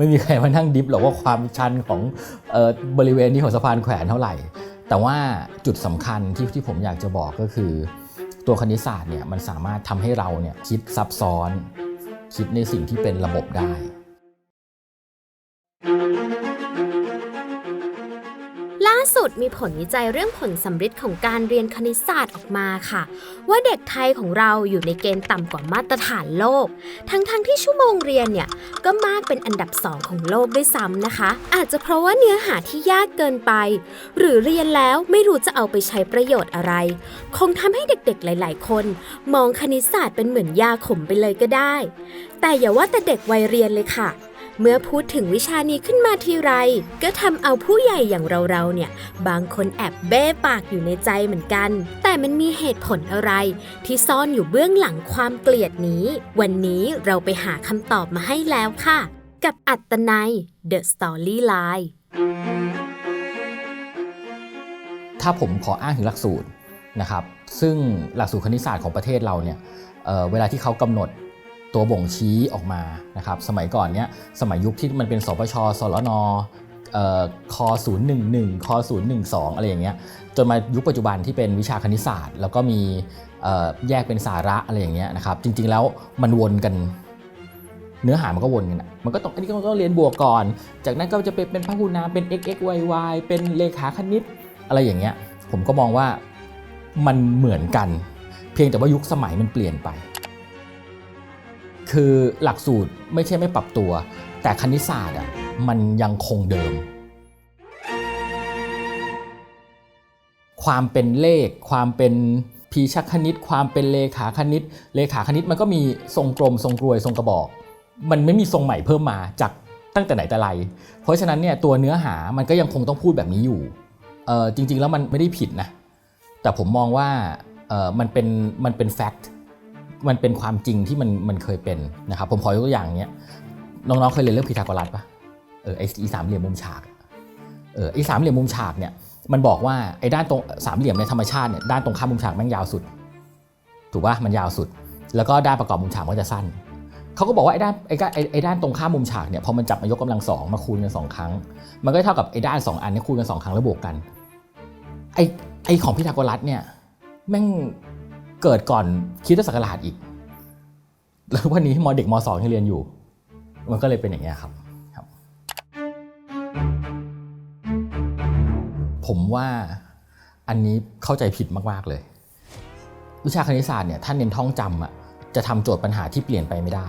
ไม่มีใครมานั่งดิฟหรอกว่าความชันของเออบริเวณนี้ของสะพานแขวนเท่าไหร่ แต่ว่าจุดสำคัญที่ที่ผมอยากจะบอกก็คือ ตัวคณิตศาสตร์เนี่ยมันสามารถทำให้เราเนี่ยคิดซับซ้อน คิดในสิ่งที่เป็นระบบได้าสุดมีผลวิจัยเรื่องผลสัมฤทธิ์ของการเรียนคณิตศาสตร์ออกมาค่ะ ว่าเด็กไทยของเราอยู่ในเกณฑ์ต่ำกว่ามาตรฐานโลก ทั้งๆทที่ชั่วโมงเรียนเนี่ยก็มากเป็นอันดับสองของโลกด้วยซ้ำนะคะ อาจจะเพราะว่าเนื้อหาที่ยากเกินไป หรือเรียนแล้วไม่รู้จะเอาไปใช้ประโยชน์อะไร คงทำให้เด็กๆหลาย ๆ คน มองคณิตศาสตร์เป็นเหมือนยาขมไปเลยก็ได้ แต่อย่าว่าแต่เด็กวัยเรียนเลยค่ะ เมื่อพูดถึงวิชานี้ขึ้นมาทีไร ก็ทำเอาผู้ใหญ่อย่างเราๆเนี่ย บางคนแอบเบ้ปากอยู่ในใจเหมือนกัน แต่มันมีเหตุผลอะไร ที่ซ่อนอยู่เบื้องหลังความเกลียดนี้ วันนี้เราไปหาคำตอบมาให้แล้วค่ะ กับอัตนัย The Story Line ถ้าผมขออ้างถึงหลักสูตรนะครับ ซึ่งหลักสูตรคณิตศาสตร์ของประเทศเราเนี่ยเเวลาที่เขากำหนด ตัวบ่งชี้ออกมานะครับสมัยก่อนเนี้ยสมัยยุคที่มันเป็นสปชสรนเอ่อค011ค012 อะไรอย่างเงี้ยจนมายุคปัจจุบันที่เป็นวิชาคณิตศาสตร์ แล้วก็มีแยกเป็นสาระอะไรอย่างเงี้ยนะครับจริงๆแล้วมันวนกันเนื้อหามันก็วนกันอะมันก็ต้องอันนี้ก็ต้องเรียนบวกก่อน จากนั้นก็จะเป็นเป็นพหุนามเป็น x x y y เป็นเลขาคณิตอะไรอย่างเงี้ยผมก็มองว่ามันเหมือนกัน เพียงแต่ว่ายุคสมัยมันเปลี่ยนไป คือหลักสูตรไม่ใช่ไม่ปรับตัว แต่คณิตศาสตร์อะมันยังคงเดิม ความเป็นเลข ความเป็นพีชักคณิต ความเป็นเลขาคณิต เลขาคณิตมันก็มีทรงกลมทรงกรวยทรงกระบอก มันไม่มีทรงใหม่เพิ่มมาจากตั้งแต่ไหนแต่ไร เพราะฉะนั้นเนี่ยตัวเนื้อหามันก็ยังคงต้องพูดแบบนี้อยู่เออจริง ๆ แล้วมันไม่ได้ผิดนะ แต่ผมมองว่าเออมันเป็นมันเป็นแฟกต์ มันเป็นความจริงที่มันมันเคยเป็นนะครับผมขอยกตัวอย่างเนี้ยน้องๆเคยเรียนเรื่องพีทาโกรัสปะเออไอ้สามเหลี่ยมมุมฉากเออไอ้สามเหลี่ยมมุมฉากเนี่ยมันบอกว่าไอ้ด้านตรงสามเหลี่ยมในธรรมชาติเนี่ยด้านตรงข้ามมุมฉากแม่งยาวสุด ถูกปะมันยาวสุด แล้วก็ด้านประกอบมุมฉากมันก็จะสั้นเขาก็บอกว่าไอ้ด้านไอ้ด้านไอ้ด้านตรงข้ามมุมฉากเนี่ยพอมันจับมายกกำลังสองมาคูณกันสองครั้ง มันก็เท่ากับไอ้ด้านสองอันเนี้คูณกันสองครั้งแล้วบวกกันไอ้ไอ้ของพีทาโกรัสเนี่ยแม่ง เกิดก่อนคิดศักราชอีก แล้ววันนี้มเด็กมสองยังเรียนอยู่ มันก็เลยเป็นอย่างเงี้ยครับครับ ผมว่าอันนี้เข้าใจผิดมากๆเลย วิชาคณิตศาสตร์เนี่ยถ้าเน้นท่องจำอะจะทำโจทย์ปัญหาที่เปลี่ยนไปไม่ได้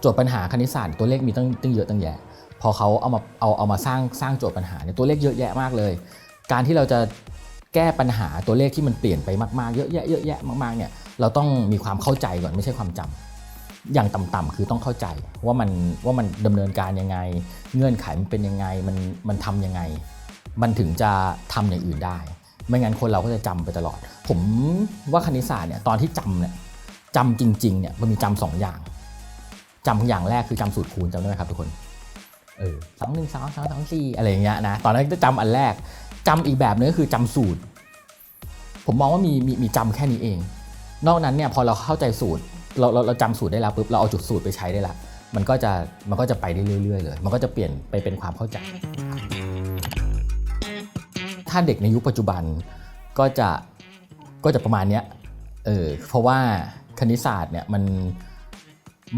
โจทย์ปัญหาคณิตศาสตร์ตัวเลขมีตั้งตั้งเยอะตั้งแยะ พอเขาเอามาเอาเอามาสร้างสร้างโจทย์ปัญหาเนี่ยตัวเลขเยอะแยะมากเลย การที่เราจะ แก้ปัญหาตัวเลขที่มันเปลี่ยนไปมากๆ เยอะแยะเยอะแยะมากๆเนี่ยเราต้องมีความเข้าใจก่อนไม่ใช่ความจำอย่างต่ำๆคือต้องเข้าใจว่ามันว่ามันดำเนินการยังไง เงื่อนไขมันเป็นยังไงมันมันทำยังไง มันถึงจะทำอย่างอื่นได้ ไม่งั้นคนเราก็จะจำไปตลอด ผมว่าคณิตศาสตร์เนี่ยตอนที่จำเนี่ยจำจริงๆเนี่ยมันมีจำสองอย่างจำอย่างแรกคือจำสูตรคูณจำได้ไหมครับทุกคนเออสองหนึ่งสองสองสองสี่อะไรอย่างเงี้ยนะตอนนั้นจะจำอันแรก จำอีกแบบนึงก็คือจำสูตร ผมมองว่ามีมีมีจำแค่นี้เอง นอกนั้นเนี่ยพอเราเข้าใจสูตร เราเราเราจำสูตรได้แล้วปุ๊บเราเอาจุดสูตรไปใช้ได้ละมันก็จะมันก็จะไปได้เรื่อยๆเลย มันก็จะเปลี่ยนไปเป็นความเข้าใจ ถ้าเด็กในยุคปัจจุบันก็จะก็จะประมาณเนี้ยเออเพราะว่าคณิตศาสตร์เนี่ยมัน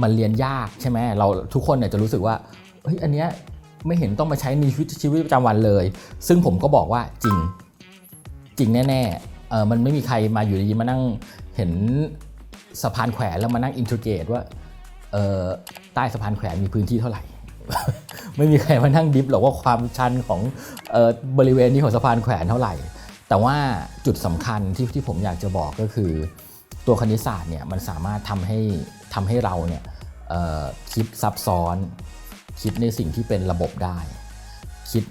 มันเรียนยากใช่ไหมเราทุกคนเนี่ยจะรู้สึกว่าเฮ้ยอันเนี้ย ไม่เห็นต้องมาใช้ในชีวิตชีวิตประจำวันเลย ซึ่งผมก็บอกว่าจริงจริงแน่ๆเออมันไม่มีใครมาอยู่ดีมานั่งเห็นสะพานแขวนแล้วมานั่งอินทิเกตว่าเออใต้สะพานแขวนมีพื้นที่เท่าไหร่ ไม่มีใครมานั่งดิฟหรอกว่าความชันของออบริเวณนี้ของสะพานแขวนเท่าไหร่ แต่ว่าจุดสำคัญที่ที่ผมอยากจะบอกก็คือ ตัวคณิตศาสตร์เนี่ยมันสามารถทำให้ทำให้เราเนี่ยคิดซับซ้อน คิดในสิ่งที่เป็นระบบได้คิด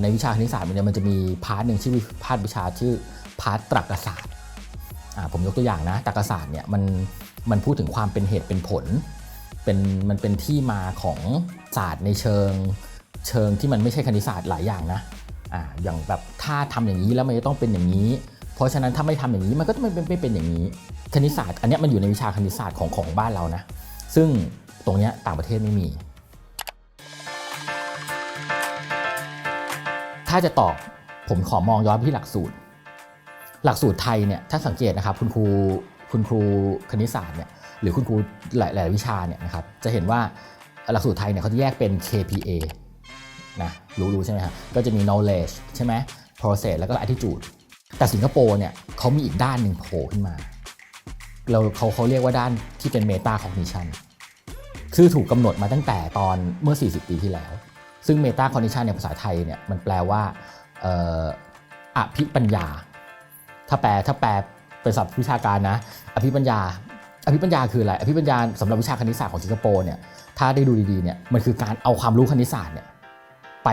ในวิชาคณิตศาสตร์เนี่ยมันจะมีพาร์ทหนึ่งชื่อพาร์ทวิชาชื่อพาร์ทตรรกศาสตร์ผมยกตัวอย่างนะตรรกศาสตร์เนี่ยมันมันพูดถึงความเป็นเหตุเป็นผลเป็นมันเป็นที่มาของศาสตร์ในเชิงเชิงที่มันไม่ใช่คณิตศาสตร์หลายอย่างนะอ่าอย่างแบบถ้าทำอย่างนี้แล้วมันจะต้องเป็นอย่างนี้ เพราะฉะนั้นถ้าไม่ทำอย่างนี้มันก็จะไม่เป็นไม่เป็นอย่างนี้ คณิตศาสตร์ อันนี้มันอยู่ในวิชาคณิตศาสตร์ของของบ้านเรานะซึ่งตรงเนี้ยต่างประเทศไม่มี ถ้าจะตอบผมขอมองย้อนไปที่หลักสูตร หลักสูตรไทยเนี่ยถ้าสังเกตนะครับคุณครูคุณครูคณิตศาสตร์เนี่ยหรือคุณครูหลายหลายวิชาเนี่ยนะครับจะเห็นว่าหลักสูตรไทยเนี่ยเขาจะแยกเป็น KPA นะรู้รู้ใช่ไหมครับก็จะมี knowledge ใช่ไหม process แล้วก็ attitude แต่สิงคโปร์เนี่ยเขามีอีกด้านหนึ่งโผล่ขึ้นมา เราเขาเขาเรียกว่าด้านที่เป็น meta cognition คือถูกกำหนดมาตั้งแต่ตอนเมื่อ 40 ปีที่แล้ว ซึ่ง meta cognition ในภาษาไทยเนี่ยมันแปลว่าอภิปัญญา ถ้าแปลถ้าแปลเป็นศัพท์วิชาการนะ อภิปัญญา อภิปัญญาคืออะไร อภิปัญญาสำหรับวิชาคณิตศาสตร์ของสิงคโปร์เนี่ย ถ้าได้ดูดีๆเนี่ย มันคือการเอาความรู้คณิตศาสตร์เนี่ยไป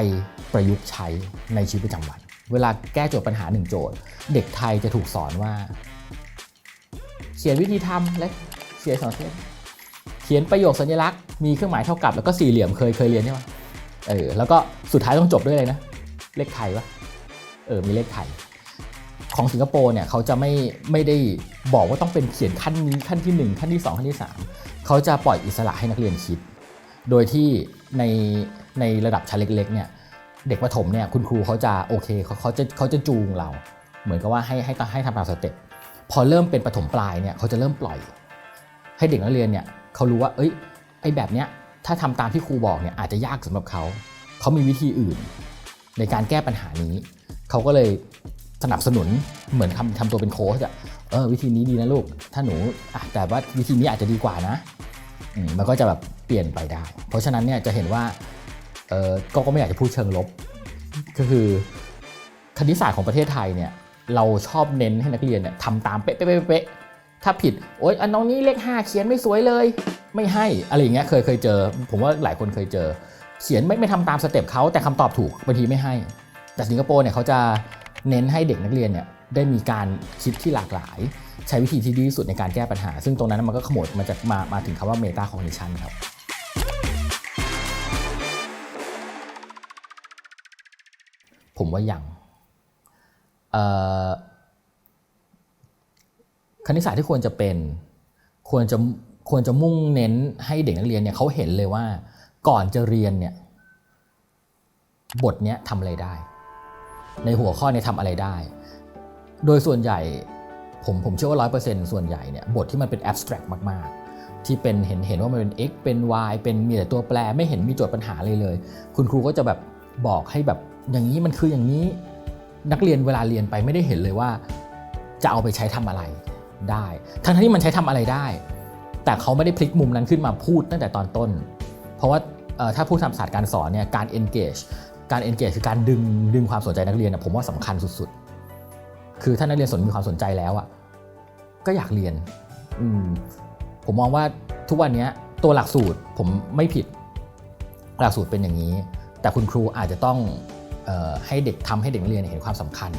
ประยุกต์ใช้ในชีวิตประจำวัน เวลาแก้โจทย์ปัญหาหนึ่งโจทย์ เด็กไทยจะถูกสอนว่า เขียนวิธีทำและเขียนสองเทศเขียนประโยคสัญลักษณ์ มีเครื่องหมายเท่ากับแล้วก็สี่เหลี่ยมเคยเคยเรียนใช่ไหม เออแล้วก็สุดท้ายต้องจบด้วยเลยนะ เลขไทยปะเออมีเลขไทย ของสิงคโปร์เนี่ยเขาจะไม่ไม่ได้บอกว่าต้องเป็นเขียนขั้นนี้ขั้นที่ 1 ขั้นที่ 2 ขั้นที่ 3 เขาจะปล่อยอิสระให้นักเรียนคิด โดยที่ในในระดับชั้นเล็กๆเนี่ยเด็กประถมเนี่ยคุณครูเขาจะโอเคเขาเขาจะเขาจะจูงเรา เหมือนกับว่าให้ให้ให้ทำตามสเต็ปพอเริ่มเป็นประถมปลายเนี่ยเขาจะเริ่มปล่อย ให้เด็กนักเรียนเนี่ยเขารู้ว่าเอ้ยไอ้แบบเนี้ย ถ้าทำตามที่ครูบอกเนี่ยอาจจะยากสำหรับเขา เขามีวิธีอื่น ในการแก้ปัญหานี้ เขาก็เลยสนับสนุนเหมือนทำทำตัวเป็นโค้ชอะเออวิธีนี้ดีนะลูก ถ้าหนูอะแต่ว่าวิธีนี้อาจจะดีกว่านะมันก็จะแบบเปลี่ยนไปได้ เพราะฉะนั้นเนี่ยจะเห็นว่าเออก็ก็ไม่อยากจะพูดเชิงลบ ก็คือคณิตศาสตร์ของประเทศไทยเนี่ยเราชอบเน้นให้นักเรียนเนี่ยทำตามเป๊ะเป๊ะเป๊ะเป๊ะ ถ้าผิดโอ๊ยอันน้องนี้เลขห้าเขียนไม่สวยเลย ไม่ให้อะไรอย่างเงี้ยเคยเคยเจอ ผมว่าหลายคนเคยเจอ เขียนไม่ไม่ทำตามสเต็ปเขาแต่คำตอบถูกบางทีไม่ให้ แต่สิงคโปร์เนี่ยเขาจะเน้นให้เด็กนักเรียนเนี่ยได้มีการคิดที่หลากหลาย ใช้วิธีที่ดีที่สุดในการแก้ปัญหา ซึ่งตรงนั้นมันก็ขมวดมาจากมามาถึงคำว่า meta cognition ครับผมว่ายังเอ่อ คณิตศาสตร์ที่ควรจะเป็นควรจะควรจะมุ่งเน้นให้เด็กนักเรียนเนี่ยเขาเห็นเลยว่าก่อนจะเรียนเนี่ยบทเนี้ยทำอะไรได้ ในหัวข้อเนี้ทำอะไรได้ โดยส่วนใหญ่ผมผมเชื่อว่าร้อยเปอร์เซ็นต์ส่วนใหญ่เนี่ยบทที่มันเป็น abstract มาก ๆ ที่เป็นเห็นเห็นว่ามันเป็น x เป็น y เป็นมีแต่ตัวแปรไม่เห็นมีโจทย์ปัญหาเลยเลย คุณครูก็จะแบบบอกให้แบบอย่างนี้มันคืออย่างนี้นักเรียนเวลาเรียนไปไม่ได้เห็นเลยว่า จะเอาไปใช้ทำอะไร ได้ ทั้งที่มันใช้ทำอะไรได้ แต่เขาไม่ได้พลิกมุมนั้นขึ้นมาพูดตั้งแต่ตอนต้น เพราะว่าถ้าผู้ทำศาสตร์การสอนเนี่ยการ engage การ engage คือการดึงดึงความสนใจนักเรียนนะผมว่าสำคัญสุดๆ คือถ้านักเรียนสนมีความสนใจแล้วอะก็อยากเรียนอผมมองว่าทุกวันนี้ตัวหลักสูตรผมไม่ผิดหลักสูตรเป็นอย่างนี้ แต่คุณครูอาจจะต้องออให้เด็กทำให้เด็กนักเรียนเห็นความสำคัญ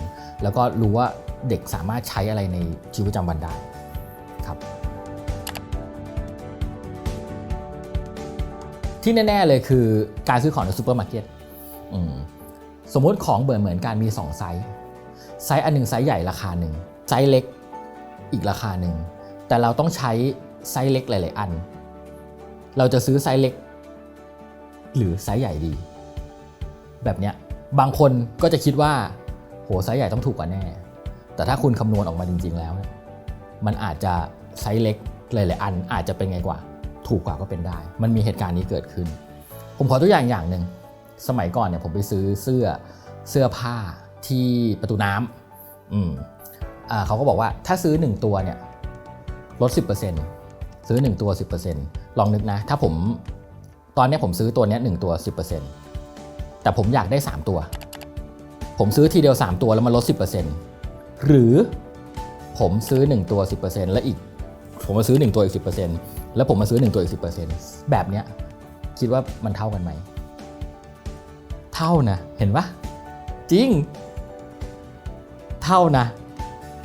แล้วก็รู้ว่า เด็กสามารถใช้อะไรในชีวิตประจำวันได้ครับที่แน่ ๆ เลยคือการซื้อของในซูเปอร์มาร์เก็ตอืมสมมติของเบื่อเหมือนกันมี 2 ไซส์ไซส์อันหนึ่งไซส์ใหญ่ราคาหนึ่งไซส์เล็กอีกราคาหนึ่งแต่เราต้องใช้ไซส์เล็กหลาย ๆ อัน เราจะซื้อไซส์เล็ก หรือไซส์ใหญ่ดี แบบเนี้ยบางคนก็จะคิดว่า โหไซส์ใหญ่ต้องถูกกว่าแน่ แต่ถ้าคุณคำนวณออกมาจริง ๆ แล้วเนี่ยมันอาจจะไซส์เล็กหลายๆอันอาจจะเป็นไงกว่า ถูกกว่าก็เป็นได้ มันมีเหตุการณ์นี้เกิดขึ้น ผมขอตัวอย่างอย่างหนึ่งสมัยก่อนเนี่ยผมไปซื้อเสื้อเสื้อผ้าที่ประตูน้ำอืมอ่าเขาก็บอกว่าถ้าซื้อ 1 ตัวเนี่ยลด 10%ซื้อ 1 ตัว 10%ลองนึกนะ ถ้าผมตอนเนี้ยผมซื้อตัวเนี้ย1ตัว 10%แต่ผมอยากได้ 3 ตัว ผมซื้อทีเดียว 3 ตัวแล้วมันลด 10% หรือผมซื้อ 1 ตัว 10%แล้วอีก ผมมาซื้อ 1 ตัวอีก 10%แล้วผมมาซื้อ 1 ตัวอีก 10%แบบเนี้ยคิดว่ามันเท่ากันไหม เท่านะ เห็นปะจริง เท่านะ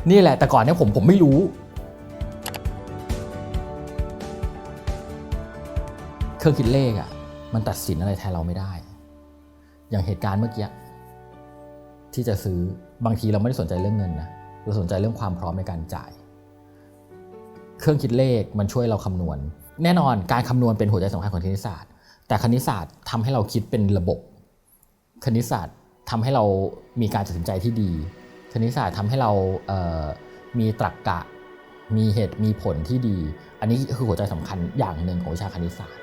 นี่แหละแต่ก่อนเนี้ยผมผมไม่รู้ เครื่องคิดเลขอะ่ะมันตัดสินอะไรแทนเราไม่ได้ อย่างเหตุการณ์เมื่อกี้ ที่จะซื้อบางทีเราไม่ได้สนใจเรื่องเงินนะเราสนใจเรื่องความพร้อมในการจ่าย เครื่องคิดเลขมันช่วยเราคำนวณ แน่นอนการคำนวณเป็นหัวใจสำคัญของคณิตศาสตร์ แต่คณิตศาสตร์ทำให้เราคิดเป็นระบบ คณิตศาสตร์ทำให้เรามีการตัดสินใจที่ดี คณิตศาสตร์ทำให้เรามีตรรกกะ มีเหตุมีผลที่ดี อันนี้คือหัวใจสำคัญอย่างหนึ่งของวิชาคณิตศาสตร์